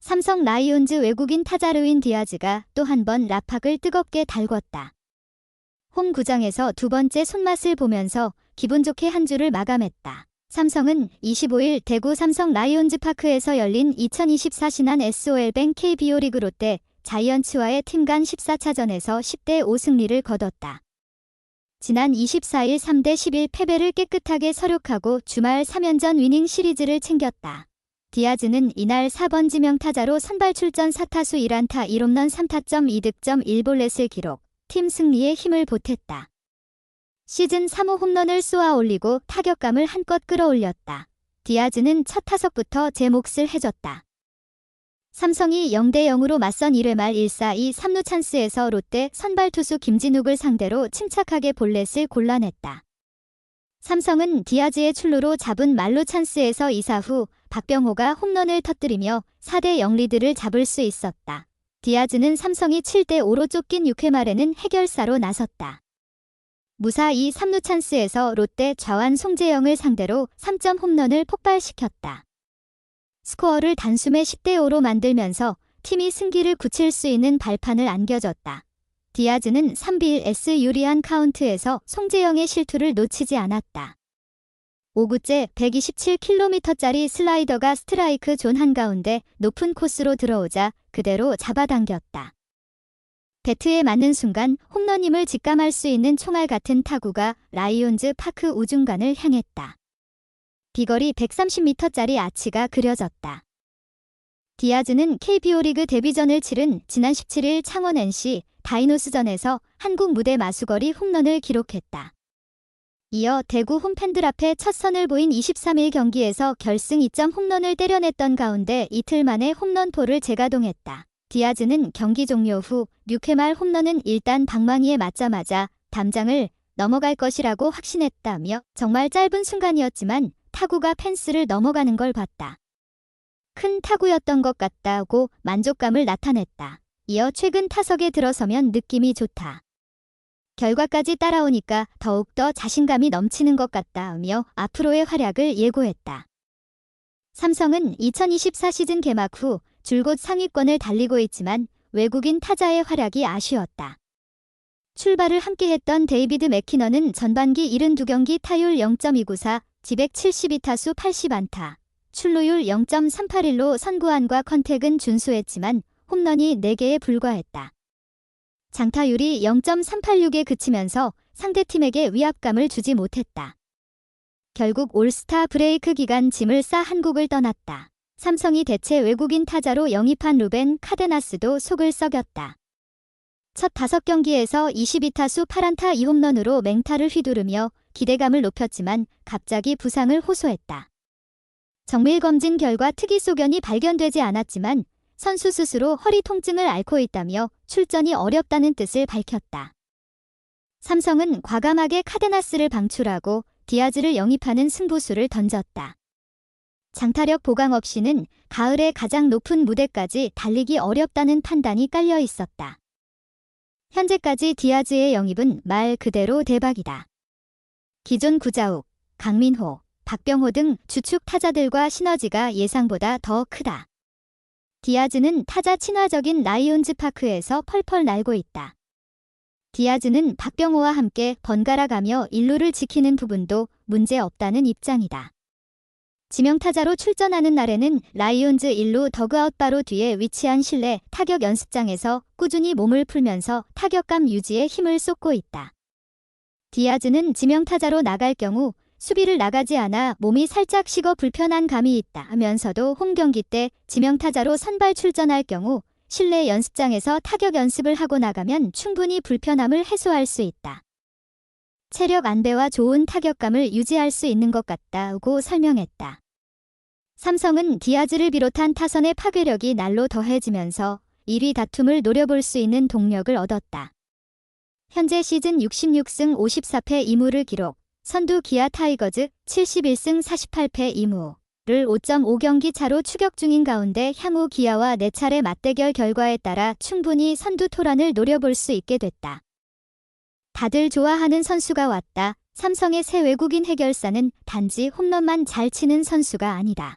삼성 라이온즈 외국인 타자 루인 디아즈가 또 한 번 라팍을 뜨겁게 달궜다. 홈 구장에서 두 번째 손맛을 보면서 기분 좋게 한 주를 마감했다. 삼성은 25일 대구 삼성 라이온즈 파크에서 열린 2024 신한 SOL뱅 KBO 리그 롯데 자이언츠와의 팀 간 14차전에서 10대 5 승리를 거뒀다. 지난 24일 3대 11 패배를 깨끗하게 서력하고 주말 3연전 위닝 시리즈를 챙겼다. 디아즈는 이날 4번 지명 타자로 선발 출전 4타수 1안타 1홈런 3타점 2득점 1볼넷을 기록, 팀 승리에 힘을 보탰다. 시즌 3호 홈런을 쏘아 올리고 타격감을 한껏 끌어올렸다. 디아즈는 첫 타석부터 제 몫을 해줬다. 삼성이 0대 0으로 맞선 1회 말1-4-2 3루 찬스에서 롯데 선발 투수 김진욱을 상대로 침착하게 볼넷을 골라냈다. 삼성은 디아즈의 출루로 잡은 말로 찬스에서 2사 후 박병호가 홈런을 터뜨리며 4대 0 리드를 잡을 수 있었다. 디아즈는 삼성이 7대 5로 쫓긴 6회 말에는 해결사로 나섰다. 무사 2, 3루 찬스에서 롯데 좌완 송재영을 상대로 3점 홈런을 폭발시켰다. 스코어를 단숨에 10대 5로 만들면서 팀이 승기를 굳힐 수 있는 발판을 안겨줬다. 디아즈는 3비1S 유리한 카운트에서 송재영의 실투를 놓치지 않았다. 5구째 127km짜리 슬라이더가 스트라이크 존 한가운데 높은 코스로 들어오자 그대로 잡아당겼다. 배트에 맞는 순간 홈런임을 직감할 수 있는 총알 같은 타구가 라이온즈 파크 우중간을 향했다. 비거리 130m짜리 아치가 그려졌다. 디아즈는 KBO 리그 데뷔전을 치른 지난 17일 창원 NC 다이노스전에서 한국 무대 마수거리 홈런을 기록했다. 이어 대구 홈팬들 앞에 첫 선을 보인 23일 경기에서 결승 2점 홈런을 때려냈던 가운데 이틀 만에 홈런포를 재가동했다. 디아즈는 경기 종료 후 6회 말 홈런은 일단 방망이에 맞자마자 담장을 넘어갈 것이라고 확신했다며 정말 짧은 순간이었지만 타구가 펜스를 넘어가는 걸 봤다. 큰 타구였던 것 같다고 만족감을 나타냈다. 이어 최근 타석에 들어서면 느낌이 좋다. 결과까지 따라오니까 더욱더 자신감이 넘치는 것 같다며 앞으로의 활약을 예고했다. 삼성은 2024 시즌 개막 후 줄곧 상위권을 달리고 있지만 외국인 타자의 활약이 아쉬웠다. 출발을 함께했던 데이비드 맥키너는 전반기 72경기 타율 0.294, 지백 72타수 80안타, 출루율 0.381로 선구안과 컨택은 준수했지만 홈런이 4개에 불과했다. 장타율이 0.386에 그치면서 상대팀에게 위압감을 주지 못했다. 결국 올스타 브레이크 기간 짐을 싸 한국을 떠났다. 삼성이 대체 외국인 타자로 영입한 루벤 카데나스도 속을 썩였다. 첫 다섯 경기에서 22타수 8안타 2홈런으로 맹타를 휘두르며 기대감을 높였지만 갑자기 부상을 호소했다. 정밀 검진 결과 특이 소견이 발견되지 않았지만 선수 스스로 허리 통증을 앓고 있다며 출전이 어렵다는 뜻을 밝혔다. 삼성은 과감하게 카데나스를 방출하고 디아즈를 영입하는 승부수를 던졌다. 장타력 보강 없이는 가을의 가장 높은 무대까지 달리기 어렵다는 판단이 깔려 있었다. 현재까지 디아즈의 영입은 말 그대로 대박이다. 기존 구자욱, 강민호, 박병호 등 주축 타자들과 시너지가 예상보다 더 크다. 디아즈는 타자 친화적인 라이온즈 파크에서 펄펄 날고 있다. 디아즈는 박병호와 함께 번갈아 가며 일루를 지키는 부분도 문제 없다는 입장이다. 지명타자로 출전하는 날에는 라이온즈 1루 더그아웃 바로 뒤에 위치한 실내 타격 연습장에서 꾸준히 몸을 풀면서 타격감 유지에 힘을 쏟고 있다. 디아즈는 지명타자로 나갈 경우 수비를 나가지 않아 몸이 살짝 식어 불편한 감이 있다 하면서도 홈 경기 때 지명타자로 선발 출전할 경우 실내 연습장에서 타격 연습을 하고 나가면 충분히 불편함을 해소할 수 있다. 체력 안배와 좋은 타격감을 유지할 수 있는 것 같다고 설명했다. 삼성은 디아즈를 비롯한 타선의 파괴력이 날로 더해지면서 1위 다툼을 노려볼 수 있는 동력을 얻었다. 현재 시즌 66승 54패 2무를 기록, 선두 기아 타이거즈 71승 48패 2무를 5.5경기 차로 추격 중인 가운데 향후 기아와 4차례 맞대결 결과에 따라 충분히 선두 토란을 노려볼 수 있게 됐다. 다들 좋아하는 선수가 왔다. 삼성의 새 외국인 해결사는 단지 홈런만 잘 치는 선수가 아니다.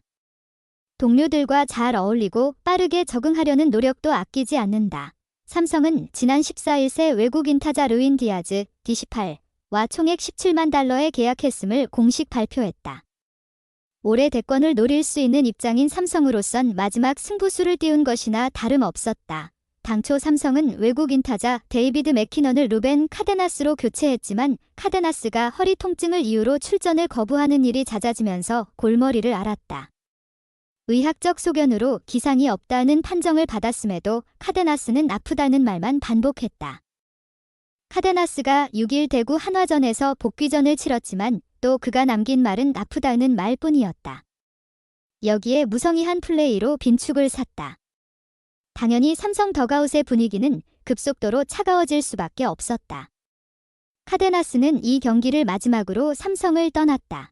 동료들과 잘 어울리고 빠르게 적응하려는 노력도 아끼지 않는다. 삼성은 지난 14일 새 외국인 타자 루인 디아즈 D18와 총액 17만 달러에 계약했음을 공식 발표했다. 올해 대권을 노릴 수 있는 입장인 삼성으로선 마지막 승부수를 띄운 것이나 다름없었다. 당초 삼성은 외국인 타자 데이비드 맥키넌을 루벤 카데나스로 교체했지만 카데나스가 허리 통증을 이유로 출전을 거부하는 일이 잦아지면서 골머리를 앓았다. 의학적 소견으로 기상이 없다는 판정을 받았음에도 카데나스는 아프다는 말만 반복했다. 카데나스가 6일 대구 한화전에서 복귀전을 치렀지만 또 그가 남긴 말은 아프다는 말뿐이었다. 여기에 무성의 한 플레이로 빈축을 샀다. 당연히 삼성 더가웃의 분위기는 급속도로 차가워질 수밖에 없었다. 카데나스는 이 경기를 마지막으로 삼성을 떠났다.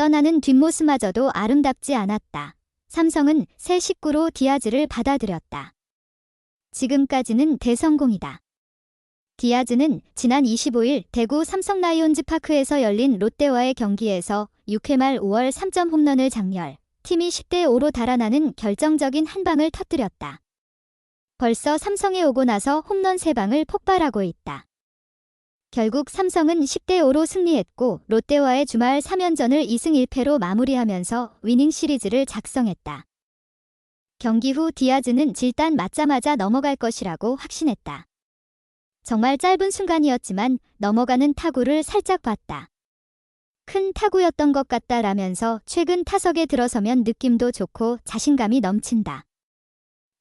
떠나는 뒷모습마저도 아름답지 않았다. 삼성은 새 식구로 디아즈를 받아들였다. 지금까지는 대성공이다. 디아즈는 지난 25일 대구 삼성 라이온즈 파크에서 열린 롯데와의 경기에서 6회 말 5월 3점 홈런을 장렬, 팀이 10대 5로 달아나는 결정적인 한 방을 터뜨렸다. 벌써 삼성에 오고 나서 홈런 3방을 폭발하고 있다. 결국 삼성은 10대 5로 승리했고 롯데와의 주말 3연전을 2승 1패로 마무리하면서 위닝 시리즈를 작성했다. 경기 후 디아즈는 질단 맞자마자 넘어갈 것이라고 확신했다. 정말 짧은 순간이었지만 넘어가는 타구를 살짝 봤다. 큰 타구였던 것 같다라면서 최근 타석에 들어서면 느낌도 좋고 자신감이 넘친다.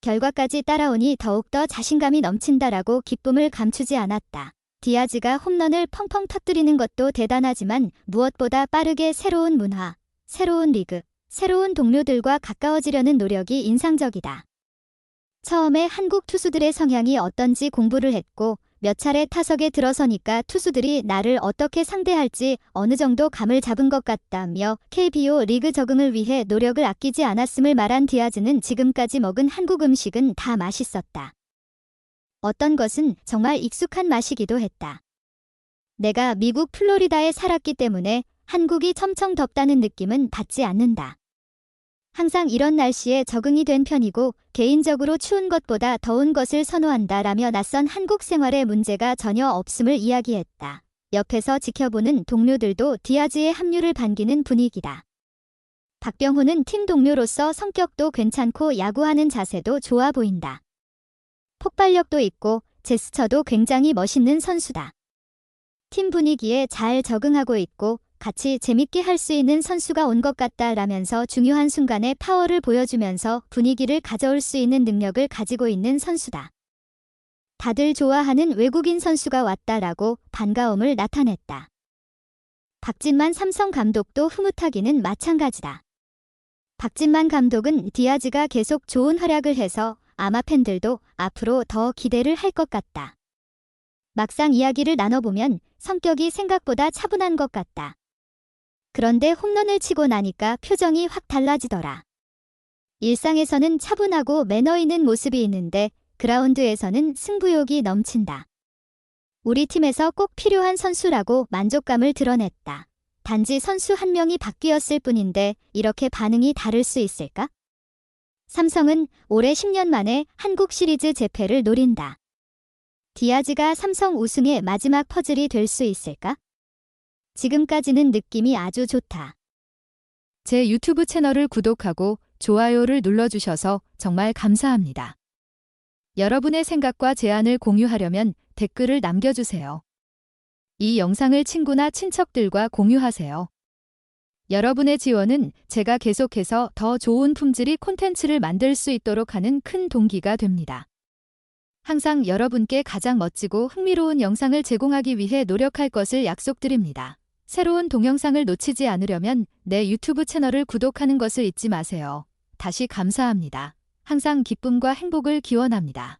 결과까지 따라오니 더욱더 자신감이 넘친다라고 기쁨을 감추지 않았다. 디아즈가 홈런을 펑펑 터뜨리는 것도 대단하지만 무엇보다 빠르게 새로운 문화, 새로운 리그, 새로운 동료들과 가까워지려는 노력이 인상적이다. 처음에 한국 투수들의 성향이 어떤지 공부를 했고 몇 차례 타석에 들어서니까 투수들이 나를 어떻게 상대할지 어느 정도 감을 잡은 것 같다며 KBO 리그 적응을 위해 노력을 아끼지 않았음을 말한 디아즈는 지금까지 먹은 한국 음식은 다 맛있었다. 어떤 것은 정말 익숙한 맛이기도 했다. 내가 미국 플로리다에 살았기 때문에 한국이 첨청 덥다는 느낌은 받지 않는다. 항상 이런 날씨에 적응이 된 편이고 개인적으로 추운 것보다 더운 것을 선호한다 라며 낯선 한국 생활에 문제가 전혀 없음을 이야기했다. 옆에서 지켜보는 동료들도 디아즈의 합류를 반기는 분위기다. 박병호는 팀 동료로서 성격도 괜찮고 야구하는 자세도 좋아 보인다. 폭발력도 있고 제스처도 굉장히 멋있는 선수다. 팀 분위기에 잘 적응하고 있고 같이 재밌게 할 수 있는 선수가 온 것 같다 라면서 중요한 순간에 파워를 보여주면서 분위기를 가져올 수 있는 능력을 가지고 있는 선수다. 다들 좋아하는 외국인 선수가 왔다라고 반가움을 나타냈다. 박진만 삼성 감독도 흐뭇하기는 마찬가지다. 박진만 감독은 디아즈가 계속 좋은 활약을 해서 아마 팬들도 앞으로 더 기대를 할 것 같다. 막상 이야기를 나눠보면 성격이 생각보다 차분한 것 같다. 그런데 홈런을 치고 나니까 표정이 확 달라지더라. 일상에서는 차분하고 매너 있는 모습이 있는데 그라운드에서는 승부욕이 넘친다. 우리 팀에서 꼭 필요한 선수라고 만족감을 드러냈다. 단지 선수 한 명이 바뀌었을 뿐인데 이렇게 반응이 다를 수 있을까? 삼성은 올해 10년 만에 한국 시리즈 재패를 노린다. 디아즈가 삼성 우승의 마지막 퍼즐이 될 수 있을까? 지금까지는 느낌이 아주 좋다. 제 유튜브 채널을 구독하고 좋아요를 눌러주셔서 정말 감사합니다. 여러분의 생각과 제안을 공유하려면 댓글을 남겨주세요. 이 영상을 친구나 친척들과 공유하세요. 여러분의 지원은 제가 계속해서 더 좋은 품질의 콘텐츠를 만들 수 있도록 하는 큰 동기가 됩니다. 항상 여러분께 가장 멋지고 흥미로운 영상을 제공하기 위해 노력할 것을 약속드립니다. 새로운 동영상을 놓치지 않으려면 내 유튜브 채널을 구독하는 것을 잊지 마세요. 다시 감사합니다. 항상 기쁨과 행복을 기원합니다.